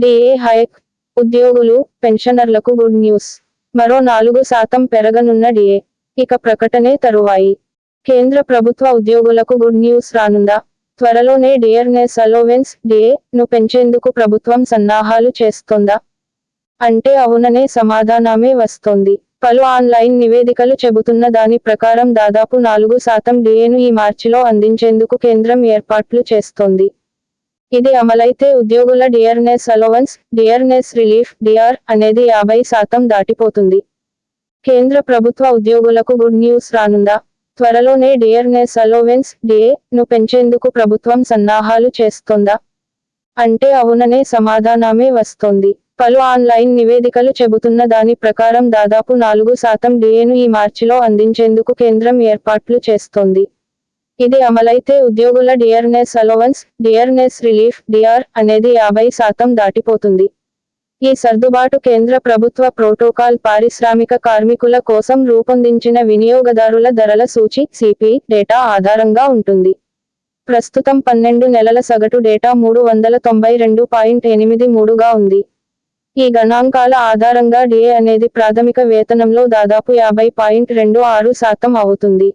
DA hike ఉద్యోగులు పెన్షనర్లకు good news. మరో నాలుగు శాతం పెరగనున్న డిఏ. ఇక ప్రకటనే తరువాయి. కేంద్ర ప్రభుత్వ ఉద్యోగులకు గుడ్ న్యూస్ రానుందా? త్వరలోనే డియర్నెస్ అలోవెన్స్ డిఏ ను పెంచేందుకు ప్రభుత్వం సన్నాహాలు చేస్తోందా? అంటే అవుననే సమాధానమే వస్తోంది. పలు ఆన్లైన్ నివేదికలు చెబుతున్న దాని ప్రకారం దాదాపు నాలుగు శాతం డిఏను ఈ మార్చిలో అందించేందుకు కేంద్రం ఏర్పాట్లు చేస్తోంది. ఇది అమలైతే ఉద్యోగుల dearness allowance dearness relief DR అనేది యాభై శాతం దాటిపోతుంది. కేంద్ర ప్రభుత్వ ఉద్యోగులకు గుడ్ న్యూస్ రానుందా? త్వరలోనే డియర్నెస్ అలోవెన్స్ డిఏ ను పెంచేందుకు ప్రభుత్వం సన్నాహాలు చేస్తోందా? అంటే అవుననే సమాధానమే వస్తోంది. పలు ఆన్లైన్ నివేదికలు చెబుతున్న దాని ప్రకారం దాదాపు నాలుగు శాతం డిఏను ఈ మార్చిలో అందించేందుకు కేంద్రం ఏర్పాట్లు చేస్తోంది. ఇది అమలైతే ఉద్యోగుల dearness allowance dearness relief DR అనేది యాభై శాతం దాటిపోతుంది. ఈ సర్దుబాటు కేంద్ర ప్రభుత్వ ప్రోటోకాల్ పారిశ్రామిక కార్మికుల కోసం రూపొందించిన వినియోగదారుల ధరల సూచి సిపి డేటా ఆధారంగా ఉంటుంది. ప్రస్తుతం పన్నెండు నెలల సగటు డేటా మూడు వందల తొంభై రెండు పాయింట్ ఎనిమిది మూడుగా ఉంది. ఈ గణాంకాల ఆధారంగా డిఏ అనేది ప్రాథమిక వేతనంలో దాదాపు యాభై పాయింట్ రెండు ఆరు శాతం అవుతుంది.